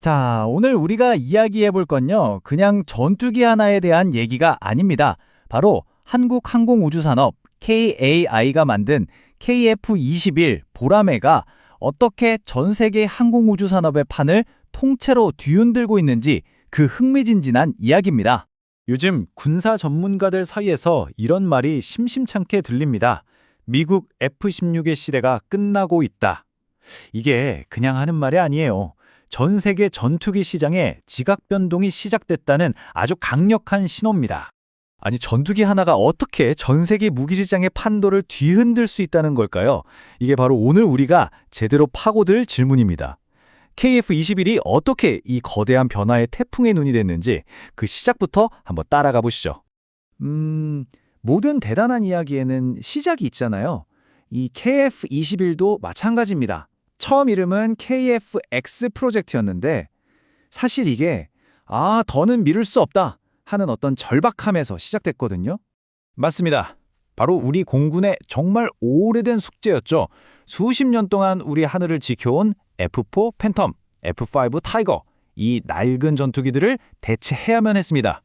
자, 오늘 우리가 이야기해 볼 건요. 그냥 전투기 하나에 대한 얘기가 아닙니다. 바로 한국항공우주산업 KAI가 만든 KF-21 보라매가 어떻게 전 세계 항공우주 산업의 판을 통째로 뒤흔들고 있는지 그 흥미진진한 이야기입니다. 요즘 군사 전문가들 사이에서 이런 말이 심심찮게 들립니다. 미국 F-16의 시대가 끝나고 있다. 이게 그냥 하는 말이 아니에요. 전 세계 전투기 시장에 지각 변동이 시작됐다는 아주 강력한 신호입니다. 아니, 전투기 하나가 어떻게 전 세계 무기시장의 판도를 뒤흔들 수 있다는 걸까요? 이게 바로 오늘 우리가 제대로 파고들 질문입니다. KF-21이 어떻게 이 거대한 변화의 태풍의 눈이 됐는지 그 시작부터 한번 따라가 보시죠. 음, 모든 대단한 이야기에는 시작이 있잖아요. 이 KF-21도 마찬가지입니다. 처음 이름은 KF-X 프로젝트였는데 사실 이게 아, 더는 미룰 수 없다 하는 어떤 절박함에서 시작됐거든요. 맞습니다. 바로 우리 공군의 정말 오래된 숙제였죠. 수십 년 동안 우리 하늘을 지켜온 F4 팬텀, F5 타이거, 이 낡은 전투기들을 대체해야만 했습니다.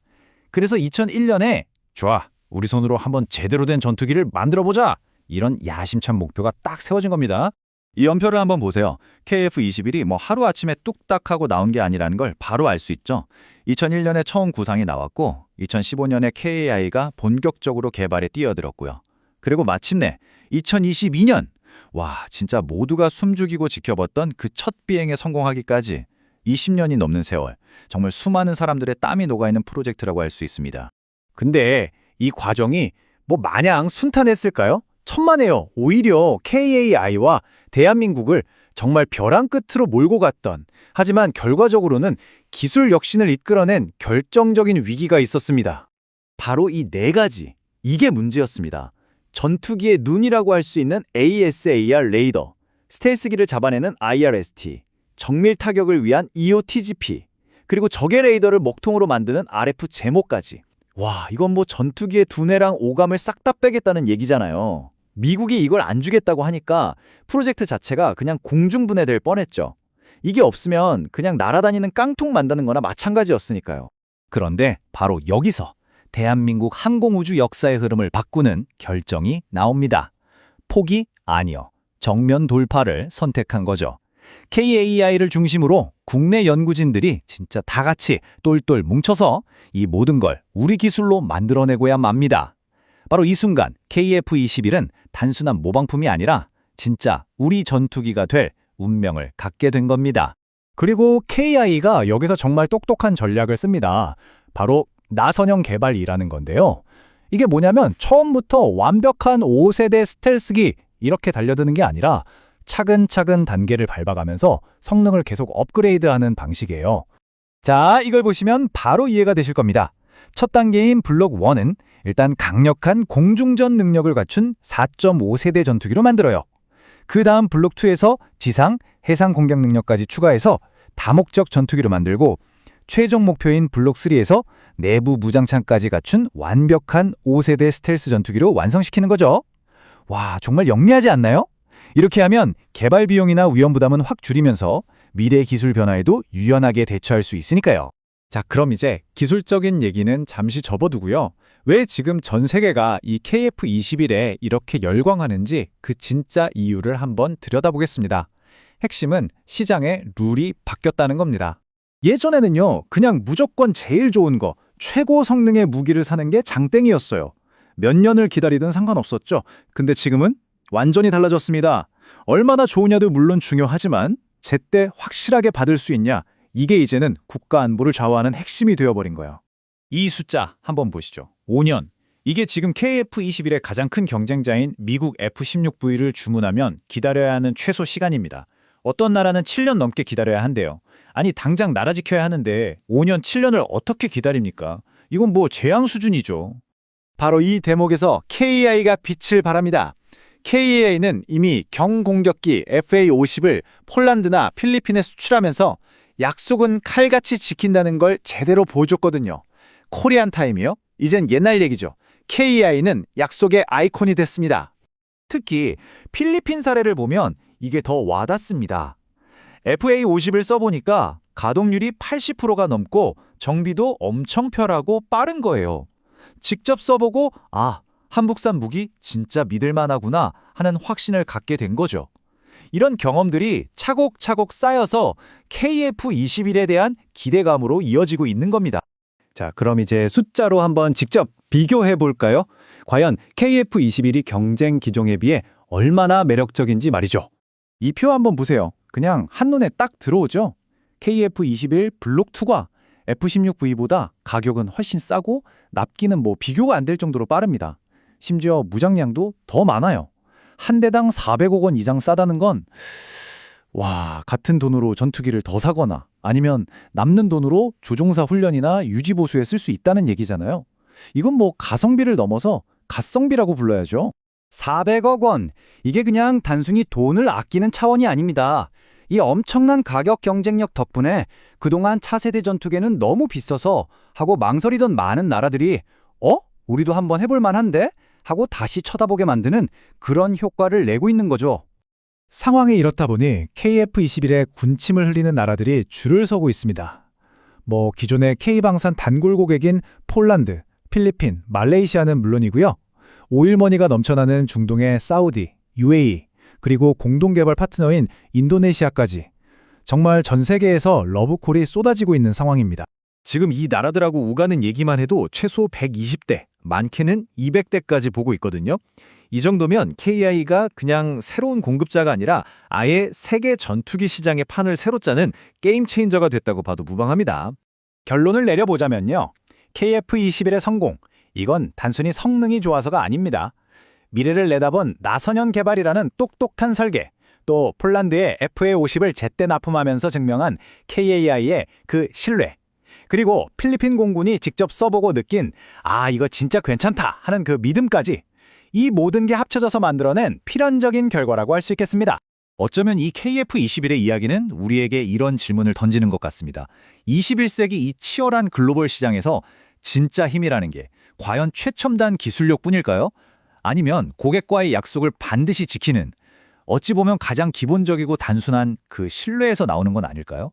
그래서 2001년에 좋아, 우리 손으로 한번 제대로 된 전투기를 만들어보자! 이런 야심찬 목표가 딱 세워진 겁니다. 이 연표를 한번 보세요. KF-21이 뭐 하루아침에 뚝딱 하고 나온 게 아니라는 걸 바로 알 수 있죠. 2001년에 처음 구상이 나왔고 2015년에 KAI가 본격적으로 개발에 뛰어들었고요. 그리고 마침내 2022년 와 진짜 모두가 숨죽이고 지켜봤던 그 첫 비행에 성공하기까지 20년이 넘는 세월 정말 수많은 사람들의 땀이 녹아있는 프로젝트라고 할 수 있습니다. 근데 이 과정이 뭐 마냥 순탄했을까요? 천만에요. 오히려 KAI와 대한민국을 정말 벼랑 끝으로 몰고 갔던 하지만 결과적으로는 기술 혁신을 이끌어낸 결정적인 위기가 있었습니다. 바로 이 네 가지. 이게 문제였습니다. 전투기의 눈이라고 할 수 있는 ASAR 레이더, 스텔스기를 잡아내는 IRST, 정밀 타격을 위한 EOTGP, 그리고 적의 레이더를 먹통으로 만드는 RF 제모까지. 와, 이건 뭐 전투기의 두뇌랑 오감을 싹 다 빼겠다는 얘기잖아요. 미국이 이걸 안 주겠다고 하니까 프로젝트 자체가 그냥 공중분해될 뻔했죠. 이게 없으면 그냥 날아다니는 깡통 만드는 거나 마찬가지였으니까요. 그런데 바로 여기서 대한민국 항공우주 역사의 흐름을 바꾸는 결정이 나옵니다. 포기 아니요. 정면 돌파를 선택한 거죠. KAI를 중심으로 국내 연구진들이 진짜 다 같이 똘똘 뭉쳐서 이 모든 걸 우리 기술로 만들어내고야 맙니다. 바로 이 순간 KF-21은 단순한 모방품이 아니라 진짜 우리 전투기가 될 운명을 갖게 된 겁니다. 그리고 KI가 여기서 정말 똑똑한 전략을 씁니다. 바로 나선형 개발이라는 건데요. 이게 뭐냐면 처음부터 완벽한 5세대 스텔스기 이렇게 달려드는 게 아니라 차근차근 단계를 밟아가면서 성능을 계속 업그레이드하는 방식이에요. 자, 이걸 보시면 바로 이해가 되실 겁니다. 첫 단계인 블록 1은 일단 강력한 공중전 능력을 갖춘 4.5세대 전투기로 만들어요. 그 다음 블록 2에서 지상, 해상 공격 능력까지 추가해서 다목적 전투기로 만들고 최종 목표인 블록 3에서 내부 무장창까지 갖춘 완벽한 5세대 스텔스 전투기로 완성시키는 거죠. 와, 정말 영리하지 않나요? 이렇게 하면 개발 비용이나 위험 부담은 확 줄이면서 미래 기술 변화에도 유연하게 대처할 수 있으니까요. 자, 그럼 이제 기술적인 얘기는 잠시 접어두고요. 왜 지금 전 세계가 이 KF-21에 이렇게 열광하는지 그 진짜 이유를 한번 들여다보겠습니다. 핵심은 시장의 룰이 바뀌었다는 겁니다. 예전에는요, 그냥 무조건 제일 좋은 거, 최고 성능의 무기를 사는 게 장땡이었어요. 몇 년을 기다리든 상관없었죠. 근데 지금은 완전히 달라졌습니다. 얼마나 좋으냐도 물론 중요하지만 제때 확실하게 받을 수 있냐, 이게 이제는 국가 안보를 좌우하는 핵심이 되어버린 거예요. 이 숫자 한번 보시죠. 5년. 이게 지금 KF-21의 가장 큰 경쟁자인 미국 F-16V를 주문하면 기다려야 하는 최소 시간입니다. 어떤 나라는 7년 넘게 기다려야 한대요. 아니 당장 나라 지켜야 하는데 5년 7년을 어떻게 기다립니까? 이건 뭐 재앙 수준이죠. 바로 이 대목에서 KAI가 빛을 발합니다. KAI는 이미 경공격기 FA-50을 폴란드나 필리핀에 수출하면서 약속은 칼같이 지킨다는 걸 제대로 보여줬거든요. 코리안 타임이요? 이젠 옛날 얘기죠. KAI는 약속의 아이콘이 됐습니다. 특히 필리핀 사례를 보면 이게 더 와닿습니다. FA-50을 써보니까 가동률이 80%가 넘고 정비도 엄청 편하고 빠른 거예요. 직접 써보고 아, 한국산 무기 진짜 믿을만하구나 하는 확신을 갖게 된 거죠. 이런 경험들이 차곡차곡 쌓여서 KF-21에 대한 기대감으로 이어지고 있는 겁니다. 자, 그럼 이제 숫자로 한번 직접 비교해 볼까요? 과연 KF21이 경쟁 기종에 비해 얼마나 매력적인지 말이죠. 이 표 한번 보세요. 그냥 한눈에 딱 들어오죠? KF21 블록 2가 F16V보다 가격은 훨씬 싸고 납기는 뭐 비교가 안 될 정도로 빠릅니다. 심지어 무장량도 더 많아요. 한 대당 400억 원 이상 싸다는 건 와, 같은 돈으로 전투기를 더 사거나 아니면 남는 돈으로 조종사 훈련이나 유지 보수에 쓸 수 있다는 얘기잖아요. 이건 뭐 가성비를 넘어서 갓성비라고 불러야죠. 400억 원. 이게 그냥 단순히 돈을 아끼는 차원이 아닙니다. 이 엄청난 가격 경쟁력 덕분에 그동안 차세대 전투기는 너무 비싸서 하고 망설이던 많은 나라들이 어? 우리도 한번 해볼 만한데? 하고 다시 쳐다보게 만드는 그런 효과를 내고 있는 거죠. 상황이 이렇다 보니 KF-21에 군침을 흘리는 나라들이 줄을 서고 있습니다. 뭐 기존의 K방산 단골 고객인 폴란드, 필리핀, 말레이시아는 물론이고요. 오일머니가 넘쳐나는 중동의 사우디, UAE, 그리고 공동개발 파트너인 인도네시아까지 정말 전 세계에서 러브콜이 쏟아지고 있는 상황입니다. 지금 이 나라들하고 오가는 얘기만 해도 최소 120대, 많게는 200대까지 보고 있거든요. 이 정도면 KI가 그냥 새로운 공급자가 아니라 아예 세계 전투기 시장의 판을 새로 짜는 게임 체인저가 됐다고 봐도 무방합니다. 결론을 내려보자면요. KF-21의 성공, 이건 단순히 성능이 좋아서가 아닙니다. 미래를 내다본 나선형 개발이라는 똑똑한 설계, 또 폴란드의 FA50을 제때 납품하면서 증명한 KAI의 그 신뢰, 그리고 필리핀 공군이 직접 써보고 느낀 아 이거 진짜 괜찮다 하는 그 믿음까지 이 모든 게 합쳐져서 만들어낸 필연적인 결과라고 할 수 있겠습니다. 어쩌면 이 KF-21의 이야기는 우리에게 이런 질문을 던지는 것 같습니다. 21세기 이 치열한 글로벌 시장에서 진짜 힘이라는 게 과연 최첨단 기술력뿐일까요? 아니면 고객과의 약속을 반드시 지키는 어찌 보면 가장 기본적이고 단순한 그 신뢰에서 나오는 건 아닐까요?